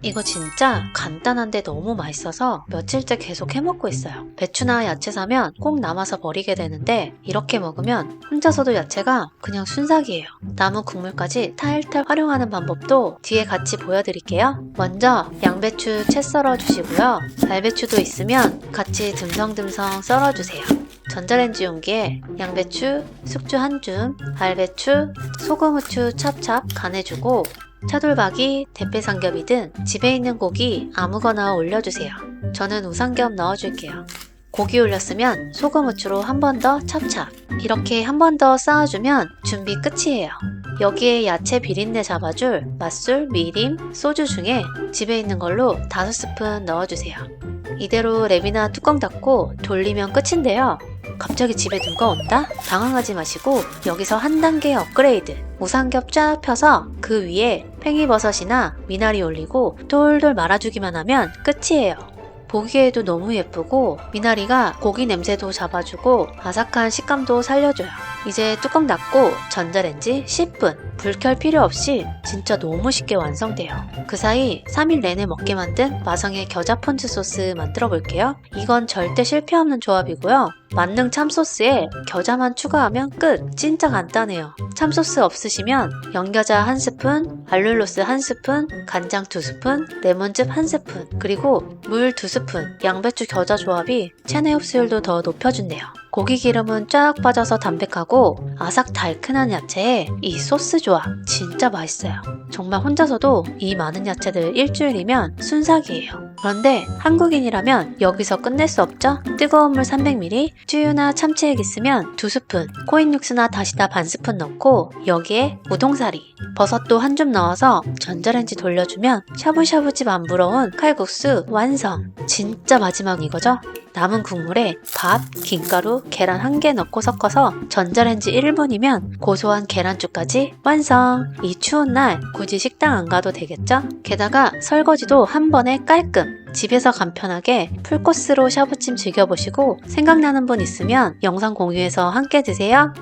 이거 진짜 간단한데 너무 맛있어서 며칠째 계속 해먹고 있어요. 배추나 야채 사면 꼭 남아서 버리게 되는데 이렇게 먹으면 혼자서도 야채가 그냥 순삭이에요. 남은 국물까지 탈탈 활용하는 방법도 뒤에 같이 보여드릴게요. 먼저 양배추 채 썰어 주시고요. 알배추도 있으면 같이 듬성듬성 썰어 주세요. 전자레인지 용기에 양배추, 숙주 한 줌, 알배추, 소금, 후추 찹찹 간해주고 차돌박이, 대패삼겹이든 집에 있는 고기 아무거나 올려주세요. 저는 우삼겹 넣어줄게요. 고기 올렸으면 소금 후추로 한 번 더 찹찹. 이렇게 한 번 더 쌓아주면 준비 끝이에요. 여기에 야채 비린내 잡아줄 맛술, 미림, 소주 중에 집에 있는 걸로 5스푼 넣어주세요. 이대로 랩이나 뚜껑 닫고 돌리면 끝인데요. 갑자기 집에 누가 온다? 당황하지 마시고 여기서 한 단계 업그레이드. 우삼겹 쫙 펴서 그 위에 팽이버섯이나 미나리 올리고 돌돌 말아주기만 하면 끝이에요. 보기에도 너무 예쁘고 미나리가 고기 냄새도 잡아주고 아삭한 식감도 살려줘요. 이제 뚜껑 닫고 전자레인지 10분 불 켤 필요 없이 진짜 너무 쉽게 완성돼요. 그 사이 3일 내내 먹게 만든 마성의 겨자 폰즈 소스 만들어 볼게요. 이건 절대 실패 없는 조합이고요. 만능 참소스에 겨자만 추가하면 끝! 진짜 간단해요. 참소스 없으시면 연겨자 한 스푼, 알룰로스 한 스푼, 간장 두 스푼, 레몬즙 한 스푼, 그리고 물 두 스푼, 양배추 겨자 조합이 체내 흡수율도 더 높여준대요. 고기 기름은 쫙 빠져서 담백하고 아삭 달큰한 야채에 이 소스 조합 진짜 맛있어요. 정말 혼자서도 이 많은 야채들 일주일이면 순삭이에요. 그런데 한국인이라면 여기서 끝낼 수 없죠? 뜨거운 물 300ml, 쯔유나 참치액 있으면 두 스푼, 코인 육수나 다시다 반 스푼 넣고 여기에 우동사리, 버섯도 한 줌 넣어서 전자레인지 돌려주면 샤브샤브집 안 부러운 칼국수 완성! 진짜 마지막 이거죠? 남은 국물에 밥, 김가루, 계란 한 개 넣고 섞어서 전자레인지 1분이면 고소한 계란죽까지 완성! 이 추운 날 굳이 식당 안 가도 되겠죠? 게다가 설거지도 한 번에 깔끔! 집에서 간편하게 풀코스로 샤브찜 즐겨보시고 생각나는 분 있으면 영상 공유해서 함께 드세요.